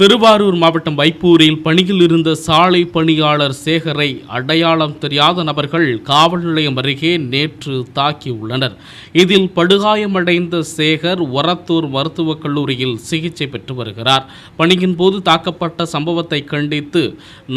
திருவாரூர் மாவட்டம் வைப்பூரில் பணியில் இருந்த சாலை பணியாளர் சேகரை அடையாளம் தெரியாத நபர்கள் காவல் நிலையம் அருகே நேற்று தாக்கியுள்ளனர். இதில் படுகாயமடைந்த சேகர் ஒரத்தூர் மருத்துவக் கல்லூரியில் சிகிச்சை பெற்று வருகிறார். பணியின் போது தாக்கப்பட்ட சம்பவத்தை கண்டித்து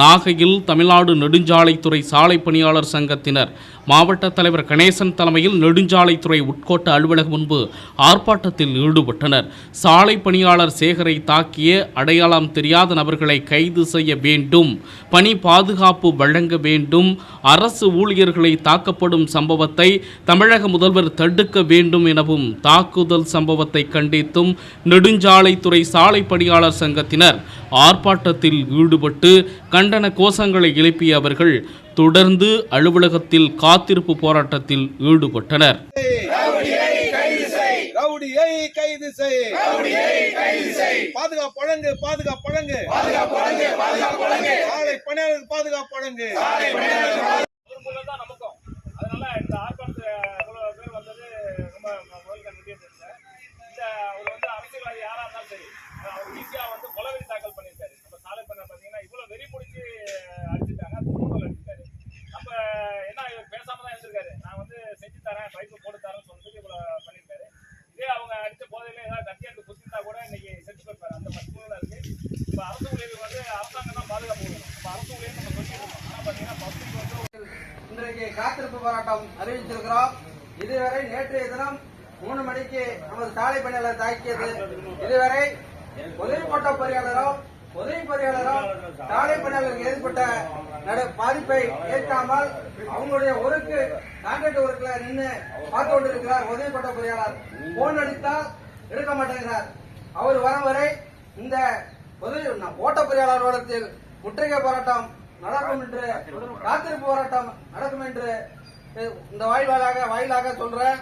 நாகையில் தமிழ்நாடு நெடுஞ்சாலைத்துறை சாலை பணியாளர் சங்கத்தினர் மாவட்ட தலைவர் கணேசன் தலைமையில் நெடுஞ்சாலைத்துறை உட்கோட்ட அலுவலகம் முன்பு ஆர்ப்பாட்டத்தில் ஈடுபட்டனர். சாலை பணியாளர் சேகரை தாக்கிய அடையாள அடையாளம் தெரியாத நபர்களை கைது செய்ய வேண்டும் பணி பாதுகாப்பு வழங்க வேண்டும் அரசு ஊழியர்களை தாக்கப்படும் சம்பவத்தை தமிழக முதல்வர் தடுக்க வேண்டும் எனவும் தாக்குதல் சம்பவத்தை கண்டித்தும் நெடுஞ்சாலைத்துறை சாலை பணியாளர் சங்கத்தினர் ஆர்ப்பாட்டத்தில் ஈடுபட்டு கண்டன கோஷங்களை எழுப்பிய அவர்கள் தொடர்ந்து அலுவலகத்தில் காத்திருப்பு போராட்டத்தில் ஈடுபட்டனர். ரவுடியை கைது செய். பாதுகாப்பு வழங்கு பாதுகாப்பு வழங்கு. சாலை பணியாளர் பாதுகாப்பு வழங்கு. தான் நமக்கும் அதனால இந்த ஆர்ப்பாட்டத்து இவ்வளவு பேர் வந்தது ரொம்ப ம- முதல் கண்டிப்பே தெரிஞ்சேன் இந்த அவர் வந்து அரசியல்வாதி யாரா இருந்தாலும் சரி அவர் ஈஸியா வந்து கொலவெறி தாக்கல் பண்ணியிருக்காரு. நம்ம சாலை பண்ண பார்த்தீங்கன்னா இவ்வளவு வெறி முடிச்சு அடிச்சுட்டாங்க துணிமல் அடிச்சிட்டாரு நம்ம என்ன இவர் பேசாம தான் இருந்திருக்காரு. நான் வந்து செஞ்சு தரேன் பைப்பு போட்டு தரேன்னு சொல்லிட்டு இவ்வளவு பண்ணியிருக்காரு. காத்திருப்பு போராட்டம் அறிவித்திருக்கிறோம். இதுவரை நேற்றைய தினம் மூணு மணிக்கு நமது சாலை பணியாளர் தாக்கியது. இதுவரை உதவி போட்ட பொறியாளரோ உதவி பொறியாளரும் சாலை பணியாளருக்கு ஏற்பட்ட நடு பாதிப்பை ஏற்காமல் அவங்களுடைய ஒர்க்கு கான்ட்ராக்ட் ஒர்க்ல நின்று பார்த்து கொண்டிருக்கிறார் உதவி போட்ட பொறியாளர். போன் அடித்தால் எடுக்க மாட்டேங்கிறார். அவர் வரும் வரை இந்த உதவி ஓட்ட பொறியாளர் முற்றுகை போராட்டம் நடக்கும் என்று காத்திருப்பு போராட்டம் நடக்கும் என்று இந்த வாயிலாக வாயிலாக சொல்றேன்.